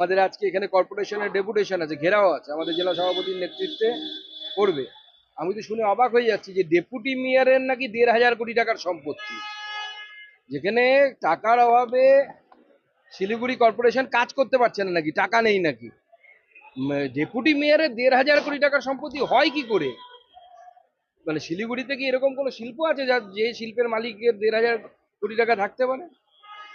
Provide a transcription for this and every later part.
আমাদের আজকে এখানে কর্পোরেশনের ডেপুটেশন আছে, ঘেরাও আছে, আমাদের জেলা সভাপতির নেতৃত্বে করবে। আমি তো শুনে অবাক হয়ে যাচ্ছি যে ডেপুটি মেয়রের নাকি দেড় হাজার কোটি টাকার সম্পত্তি। যেখানে টাকার অভাবে শিলিগুড়ি কর্পোরেশন কাজ করতে পারছে না নাকি, টাকা নেই নাকি? ডেপুটি মেয়রের দেড় হাজার কোটি টাকার সম্পত্তি হয় কি করে? মানে শিলিগুড়িতে কি এরকম কোনো শিল্প আছে যার যে শিল্পের মালিকের দেড় হাজার কোটি টাকা থাকতে পারে?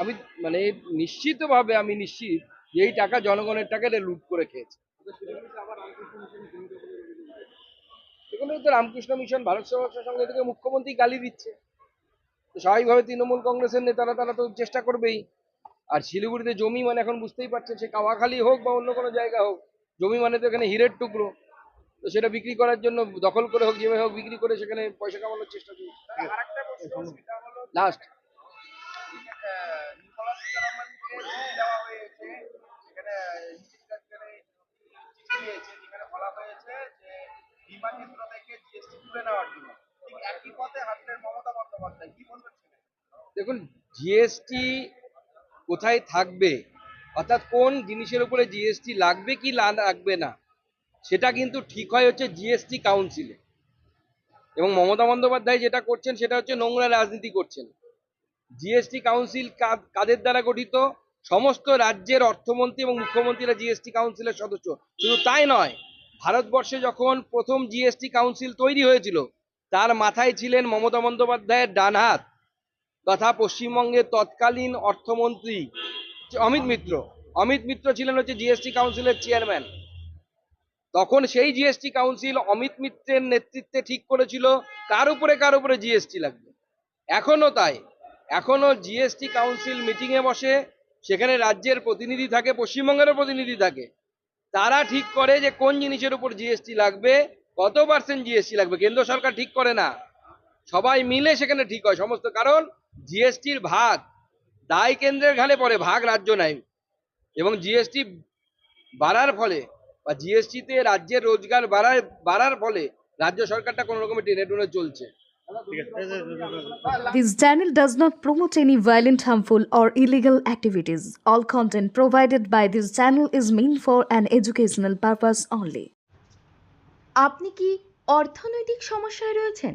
আমি মানে নিশ্চিতভাবে, আমি নিশ্চিত যে এই টাকা জনগণের টাকা এটা লুট করে খেয়েছে। এগুলো তো রামকৃষ্ণ মিশন ভারত সেবাশ্রম সঙ্গে থেকে মুখ্যমন্ত্রী গালি দিচ্ছে। তো স্বাভাবিকভাবে তৃণমূল কংগ্রেসের নেতারা তারা তো চেষ্টা করবেই। আর শিলিগুড়িতে জমি মানে এখন বুঝতেই পারছেন সে কাওয়াখালী হোক বা অন্য কোনো জায়গা হোক জমি মানে তো এখানে হীরের টুকরো। তো সেটা বিক্রি করার জন্য দখল করে হোক যেভাবে হোক বিক্রি করে সেখানে পয়সা কামানোর চেষ্টা চলছে। লাস্ট দেখুন জিএসটি কোথায় থাকবে? অর্থাৎ কোন জিনিসের উপরে জিএসটি লাগবে কি লাগবে না? সেটা কিন্তু ঠিক হয় হচ্ছে জিএসটি কাউন্সিলে এবং মমতা বন্দ্যোপাধ্যায় যেটা করছেন, সেটা হচ্ছে নোংরা রাজনীতি করছেন। জিএসটি কাউন্সিল কাদের দ্বারা গঠিত? সমস্ত রাজ্যের অর্থমন্ত্রী এবং মুখ্যমন্ত্রীরা জিএসটি কাউন্সিলের সদস্য। শুধু তাই নয়, ভারতবর্ষে যখন প্রথম জিএসটি কাউন্সিল তৈরি হয়েছিল, তার মাথায় ছিলেন মমতা বন্দ্যোপাধ্যায়ের ডান হাত। তথা পশ্চিমবঙ্গের তৎকালীন অর্থমন্ত্রী অমিত মিত্র। অমিত মিত্র ছিলেন হচ্ছে জিএসটি কাউন্সিলের চেয়ারম্যান তখন সেই জিএসটি কাউন্সিল অমিত মিত্রের নেতৃত্বে ঠিক করেছিল, কার উপরে কার উপরে জিএসটি লাগবে। এখনও তাই। এখনও জিএসটি কাউন্সিল মিটিং এ বসে, সেখানে রাজ্যের প্রতিনিধি থাকে, পশ্চিমবঙ্গেরও প্রতিনিধি থাকে। তারা ঠিক করে যে কোন জিনিসের উপর জিএসটি লাগবে, কত পার্সেন্ট জিএসটি লাগবে, কেন্দ্র সরকার ঠিক করে না। সবাই মিলে সেখানে ঠিক হয়, সমস্ত কারণ জিএসটির ভাগ দায় কেন্দ্রের ঘাড়ে পড়ে ভাগ রাজ্য নেয় এবং জিএসটি বাড়ার ফলে বা জিএসটিতে রাজ্যের রোজগার বাড়ার বাড়ার ফলে রাজ্য সরকারটা কোনো রকমের টেনে টুনে চলছে This channel does not promote any violent, harmful, or illegal activities. All content provided by this channel is meant for an educational purpose only. আপনি কি অর্থনৈতিক সমস্যায় রয়েছেন